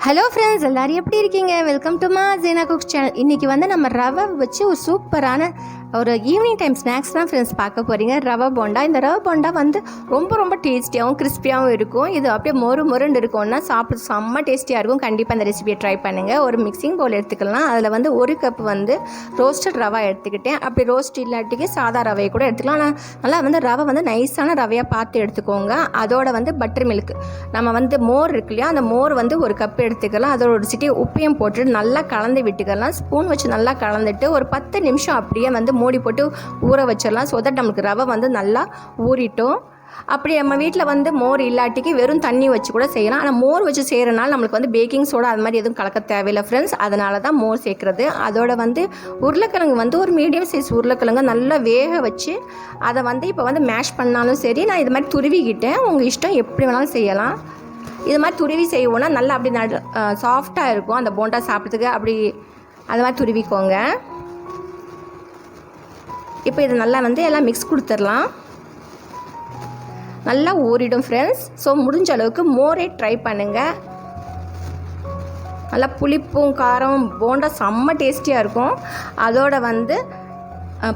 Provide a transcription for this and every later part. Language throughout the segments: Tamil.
ஹலோ ஃப்ரெண்ட்ஸ் எல்லாரும் எப்படி இருக்கீங்க? வெல்கம் டு மா ஜீனா குக் சேனல் இன்றைக்கி வந்து நம்ம ரவை வச்சு ஒரு சூப்பரான ஒரு ஈவினிங் டைம் ஸ்நாக்ஸ் தான் ஃப்ரெண்ட்ஸ் பார்க்க போகிறீங்க ரவை போண்டா. இந்த ரவை போண்டா வந்து ரொம்ப ரொம்ப டேஸ்டியாகவும் கிறிஸ்பியாகவும் இருக்கும். இது அப்படியே மொறு மொருண்டு இருக்கும்னா சாப்பிட செம்ம டேஸ்டியாக இருக்கும். கண்டிப்பாக அந்த ரெசிபியை ட்ரை பண்ணுங்கள் ஒரு மிக்சிங் பவுல் எடுத்துக்கலாம். அதில் வந்து ஒரு கப் வந்து ரோஸ்டட் ரவா எடுத்துக்கிட்டேன். அப்படி ரோஸ்ட் இல்லாட்டிக்கு சாதா ரவையை கூட எடுத்துக்கலாம். ஆனால் நல்லா வந்து ரவை வந்து நைஸான ரவையாக பார்த்து எடுத்துக்கோங்க. அதோட வந்து பட்டர் மில்க் நம்ம வந்து மோர் இருக்கு இல்லையா? அந்த மோர் வந்து ஒரு கப் எடுத்துக்கலாம். அதோட ஒரு சிட்டி உப்பையும் போட்டு நல்லா கலந்து விட்டுக்கலாம். ஸ்பூன் வச்சு நல்லா கலந்துட்டு ஒரு பத்து நிமிஷம் அப்படியே வந்து மூடி போட்டு ஊற வச்சிடலாம். ஸோ தட் நம்மளுக்கு ரவை வந்து நல்லா ஊறிட்டோம். அப்படி நம்ம வீட்டில் வந்து மோர் இல்லாட்டிக்கு வெறும் தண்ணி வச்சு கூட செய்யலாம். ஆனால் மோர் வச்சு செய்கிறனால நம்மளுக்கு வந்து பேக்கிங் சோடா அது மாதிரி எதுவும் கலக்க தேவையில்லை ஃப்ரெண்ட்ஸ் அதனால தான் மோர் சேர்க்குறது. அதோட வந்து உருளைக்கிழங்கு வந்து ஒரு மீடியம் சைஸ் உருளைக்கிழங்கு நல்லா வேக வச்சு அதை வந்து இப்போ வந்து மேஷ் பண்ணாலும் சரி நான் இது மாதிரி துருவிக்கிட்டேன். உங்கள் இஷ்டம் எப்படி வேணாலும் செய்யலாம். இது மாதிரி துருவி செய்வோன்னா நல்லா அப்படி நடு சாஃப்டாக இருக்கும். அந்த போண்டா சாப்பிட்றதுக்கு அப்படி அது மாதிரி துருவிக்கோங்க. இப்போ இது நல்லா வந்து எல்லாம் மிக்ஸ் கொடுத்துடலாம். நல்லா ஊறிடும் ஃப்ரெண்ட்ஸ் ஸோ முடிஞ்ச அளவுக்கு மோரே ட்ரை பண்ணுங்கள் நல்லா புளிப்பும் காரம் போண்டா செம்ம டேஸ்டியாக இருக்கும். அதோட வந்து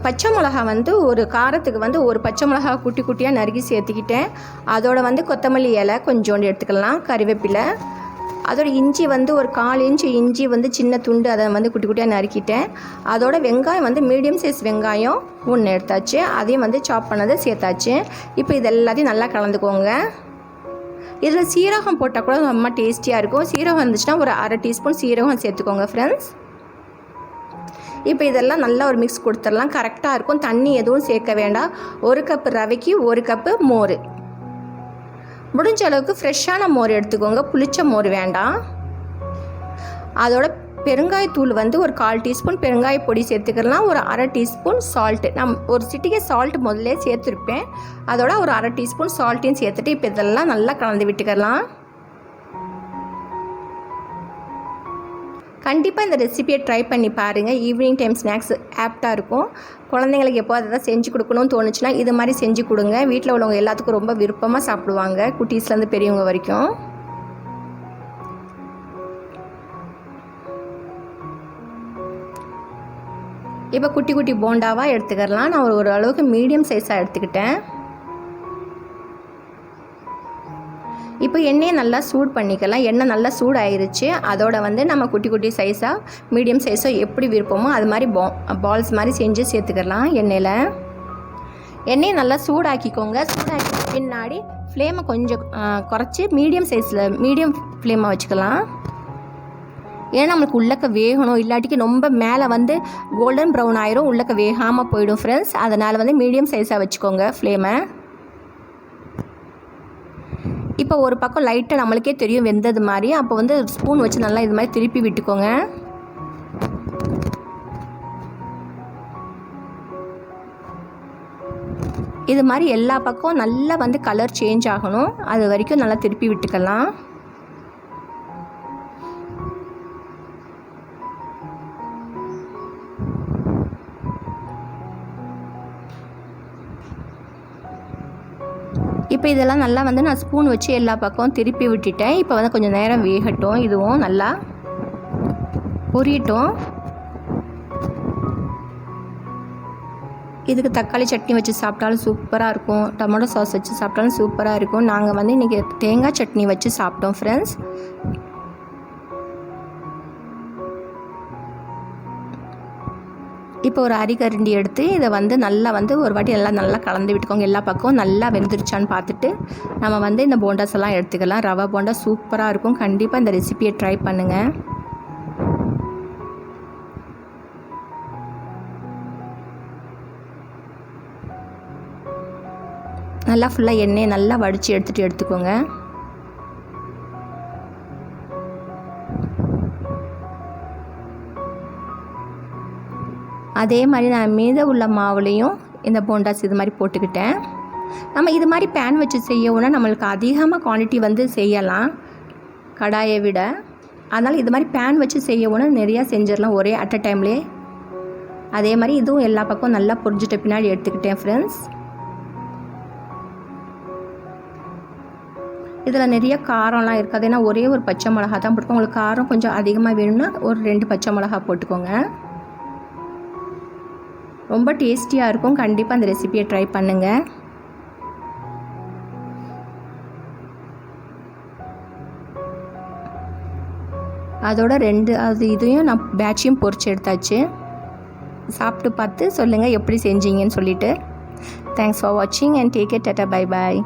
பச்சை மிளகா வந்து ஒரு காரத்துக்கு வந்து ஒரு பச்சை மிளகா குட்டி குட்டியாக நறுக்கி சேர்த்துக்கிட்டேன். அதோட வந்து கொத்தமல்லி இலை கொஞ்சோண்டு எடுத்துக்கலாம் கறிவேப்பிலை. அதோட இஞ்சி வந்து ஒரு கால் இன்ச்சு இஞ்சி வந்து சின்ன துண்டு அதை வந்து குட்டி குட்டியாக நறுக்கிட்டேன். அதோட வெங்காயம் வந்து மீடியம் சைஸ் வெங்காயம் ஒன்று எடுத்தாச்சு. அதையும் வந்து சாப் பண்ணதை சேர்த்தாச்சு. இப்போ இது எல்லாத்தையும் நல்லா கலந்துக்கோங்க. இதில் சீரகம் போட்டால் கூட ரொம்ப டேஸ்டியாக இருக்கும். சீரகம் இருந்துச்சுன்னா ஒரு அரை டீஸ்பூன் சீரகம் சேர்த்துக்கோங்க ஃப்ரெண்ட்ஸ் இப்போ இதெல்லாம் நல்லா ஒரு மிக்ஸ் கொடுத்துடலாம். கரெக்டாக இருக்கும். தண்ணி எதுவும் சேர்க்க வேண்டாம். ஒரு கப்பு ரவைக்கு ஒரு கப்பு மோர். முடிஞ்ச அளவுக்கு ஃப்ரெஷ்ஷான மோர் எடுத்துக்கோங்க. புளிச்ச மோர் வேண்டாம். அதோட பெருங்காயத்தூள் வந்து ஒரு கால் டீஸ்பூன் பெருங்காய பொடி சேர்த்துக்கலாம். ஒரு அரை டீஸ்பூன் சால்ட்டு நம் ஒரு சிட்டிகை சால்ட் முதல்ல சேர்த்துருப்பேன். அதோட ஒரு அரை டீஸ்பூன் சால்ட்டையும் சேர்த்துட்டு இப்போ இதெல்லாம் நல்லா கலந்து விட்டுக்கலாம். கண்டிப்பாக இந்த ரெசிபியை ட்ரை பண்ணி பாருங்கள் ஈவினிங் டைம் ஸ்நாக்ஸ் ஆப்டாக இருக்கும். குழந்தைங்களுக்கு எப்போ அதை செஞ்சு கொடுக்கணும்னு தோணுச்சுன்னா இது மாதிரி செஞ்சு கொடுங்க. வீட்டில் உள்ளவங்க எல்லாத்துக்கும் ரொம்ப விருப்பமாக சாப்பிடுவாங்க. குட்டீஸ்லேருந்து பெரியவங்க வரைக்கும். இப்போ குட்டி குட்டி போண்டாவாக எடுத்துக்கலாம் நான் ஒரு ஓரளவுக்கு மீடியம் சைஸாக எடுத்துக்கிட்டேன். இப்போ எண்ணெயை நல்லா சூடு பண்ணிக்கலாம். எண்ணெய் நல்லா சூடாயிருச்சு. அதோட வந்து நம்ம குட்டி குட்டி சைஸாக மீடியம் சைஸோ எப்படி விருப்பமோ அது மாதிரி பா பால்ஸ் மாதிரி செஞ்சு சேர்த்துக்கலாம் எண்ணெயில். எண்ணெயை நல்லா சூடாக்கிக்கோங்க. சூடாக்கி பின்னாடி ஃப்ளேமை கொஞ்சம் குறைச்சி மீடியம் சைஸில் மீடியம் ஃப்ளேமாக வச்சுக்கலாம். ஏன்னா நம்மளுக்கு உள்ளக்க வேகணும். இல்லாட்டிக்கு ரொம்ப மேலே வந்து கோல்டன் ப்ரௌன் ஆயிரும். உள்ளக்க வேகாமல் போயிடும் ஃப்ரெண்ட்ஸ் அதனால் வந்து மீடியம் சைஸாக வச்சுக்கோங்க ஃப்ளேமை இப்போ ஒரு பக்கம் லைட்டாக நம்மளுக்கே தெரியும் வெந்தது மாதிரி. அப்போ வந்து ஸ்பூன் வச்சு நல்லா இது மாதிரி திருப்பி விட்டுக்கோங்க. இது மாதிரி எல்லா பக்கம் நல்லா வந்து கலர் சேஞ்ச் ஆகணும். அது வரைக்கும் நல்லா திருப்பி விட்டுக்கலாம். இப்போ இதெல்லாம் நல்லா வந்து நான் ஸ்பூன் வச்சு எல்லா பக்கம் திருப்பி விட்டுட்டேன். இப்போ வந்து கொஞ்சம் நேரம் வேகட்டும். இதுவும் நல்லா பொரியட்டும். இதுக்கு தக்காளி சட்னி வச்சு சாப்பிட்டாலும் சூப்பராக இருக்கும். டொமேட்டோ சாஸ் வச்சு சாப்பிட்டாலும் சூப்பராக இருக்கும். நாங்கள் வந்து இன்றைக்கி தேங்காய் சட்னி வச்சு சாப்பிட்டோம் ஃப்ரெண்ட்ஸ் இப்போ ஒரு அரிகரண்டி எடுத்து இதை வந்து நல்லா வந்து ஒரு வாட்டி எல்லாம் நல்லா கலந்து விட்டுக்கோங்க. எல்லா பக்கமும் நல்லா வெந்துருச்சான்னு பார்த்துட்டு நம்ம வந்து இந்த போண்டாஸ் எல்லாம் எடுத்துக்கலாம். ரவா போண்டா சூப்பராக இருக்கும். கண்டிப்பாக இந்த ரெசிபியை ட்ரை பண்ணுங்கள் நல்லா ஃபுல்லாக எண்ணெயை நல்லா வடித்து எடுத்துகிட்டு எடுத்துக்கோங்க. அதே மாதிரி நான் மீத உள்ள மாவுலேயும் இந்த போண்டாஸ் இது மாதிரி போட்டுக்கிட்டேன். நம்ம இது மாதிரி பேன் வச்சு செய்யணும்னா நம்மளுக்கு அதிகமாக குவான்டிட்டி வந்து செய்யலாம். கடாயை விட. அதனால் இது மாதிரி பேன் வச்சு செய்யணும்னா நிறையா செஞ்சிடலாம் ஒரே அட் அ டைம்லேயே அதே மாதிரி இதுவும் எல்லா பக்கம் நல்லா பொரிஞ்சிட்ட பின்னாடி எடுத்துக்கிட்டேன் ஃப்ரெண்ட்ஸ் இதில் நிறைய காரம்லாம் இருக்காது. ஏன்னா ஒரே ஒரு பச்சை மிளகா தான் போட்டுக்கோங்க. உங்களுக்கு காரம் கொஞ்சம் அதிகமாக வேணும்னா ஒரு ரெண்டு பச்சை மிளகா போட்டுக்கோங்க. ரொம்ப டேஸ்டியாக இருக்கும். கண்டிப்பாக அந்த ரெசிபியை ட்ரை பண்ணுங்கள் அதோட ரெண்டு அது இதையும் நான் பேட்சையும் பொறிச்சு எடுத்தாச்சு. சாப்பிட்டு பார்த்து சொல்லுங்கள் எப்படி செஞ்சீங்கன்னு சொல்லிவிட்டு தேங்க்ஸ் ஃபார் வாட்சிங் and take care tata bye bye